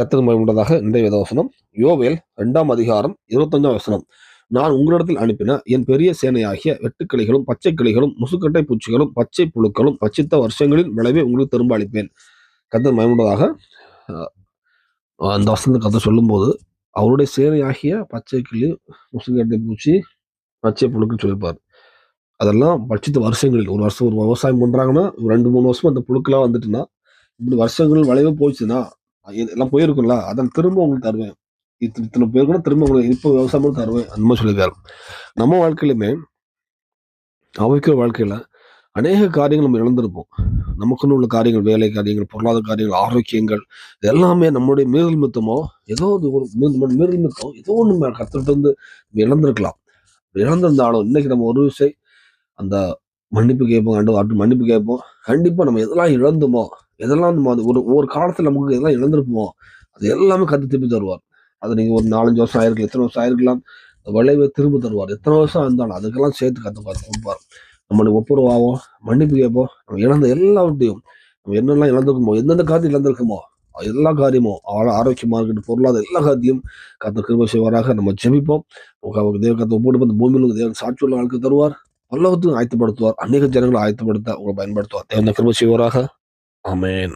கத்தர் மயமுண்டதாக இன்றைய வேதவசனம் யோவேல் ரெண்டாம் அதிகாரம் இருபத்தஞ்சாம் வசனம். நான் உங்களிடத்தில் அனுப்பின என் பெரிய சேனையாகிய வெட்டுக்கிளிகளும் பச்சை கிளிகளும் முசுக்கட்டை பூச்சிகளும் பச்சை புழுக்களும் பச்சித்த வருஷங்களின் விளைவை உங்களுக்கு திரும்ப அளிப்பேன். கத்தர் மயமுண்டதாக அந்த வசனத்தை கதை சொல்லும்போது அவருடைய சேனையாகிய பச்சை கிளி முசுக்கட்டை பூச்சி பச்சை புழுக்கள் சொல்லியிருப்பார். அதெல்லாம் பட்சித்த வருஷங்களில் ஒரு வருஷம் ஒரு விவசாயம் பண்ணுறாங்கன்னா ஒரு ரெண்டு மூணு வருஷம் அந்த புழுக்கெல்லாம் வந்துட்டுன்னா இப்படி வருஷங்கள் விளைவே போச்சுன்னா எல்லாம் போயிருக்கும்ல. அதான் திரும்ப உங்களுக்கு தருவேன். இத்தனை இத்தனை பேருக்குன்னா திரும்ப உங்களுக்கு இப்போ விவசாயம் தருவேன். அந்த மாதிரி சொல்லியிருக்காரு. நம்ம வாழ்க்கையிலுமே அவைக்கிற வாழ்க்கையில அநேக காரியங்கள் நம்ம இழந்திருப்போம். நமக்குன்னு உள்ள காரியங்கள் வேலை காரியங்கள் பொருளாதார காரியங்கள் ஆரோக்கியங்கள் இது எல்லாமே நம்மளுடைய மீறல் மித்தமோ ஏதோ ஒரு மீறல் நிமித்தம் ஏதோ ஒன்று கற்றுட்டு வந்து நம்ம இழந்திருக்கலாம். இழந்திருந்தாலும் இன்னைக்கு நம்ம ஒரு விஷயம் அந்த மன்னிப்பு கேட்போம் ஆண்டு மன்னிப்பு கேட்போம். கண்டிப்பா நம்ம எதெல்லாம் இழந்தோமோ எதெல்லாம் நம்ம அது ஒரு ஒரு காலத்தில் நமக்கு எதெல்லாம் இழந்திருப்போம் அது எல்லாமே கற்று திருப்பி தருவார். அது நீங்கள் ஒரு நாலஞ்சு வருஷம் ஆயிருக்கலாம் எத்தனை வருஷம் ஆயிருக்கலாம் அந்த விளைவை திரும்ப தருவார். எத்தனை வருஷம் இருந்தாலும் அதுக்கெல்லாம் சேர்த்து கற்றுப்பார் கொடுப்பார். நம்மளுக்கு ஒப்புரவாகும் மன்னிப்பு கேட்போம். நம்ம இழந்த எல்லாவற்றையும் நம்ம என்னெல்லாம் இழந்திருக்குமோ எந்தெந்த காரியத்தை இழந்திருக்குமோ எல்லா காரியமும் ஆரோக்கியமாக இருக்கட்டும் பொருளாதார எல்லா காரியத்தையும் கத்த கிருப செய்வாராக. நம்ம ஜெபிப்போம். தேவ கத்த ஒப்போடு அந்த பூமியில் தேவன் சாட்சியுள்ள ஆளுக்கு தருவார். பல்லவத்துக்கும் ஆயத்தப்படுத்துவார். அநேக ஜனங்களை ஆயத்தப்படுத்த உங்களை பயன்படுத்துவார். தேவன் கிருப செய்வாராக. amen.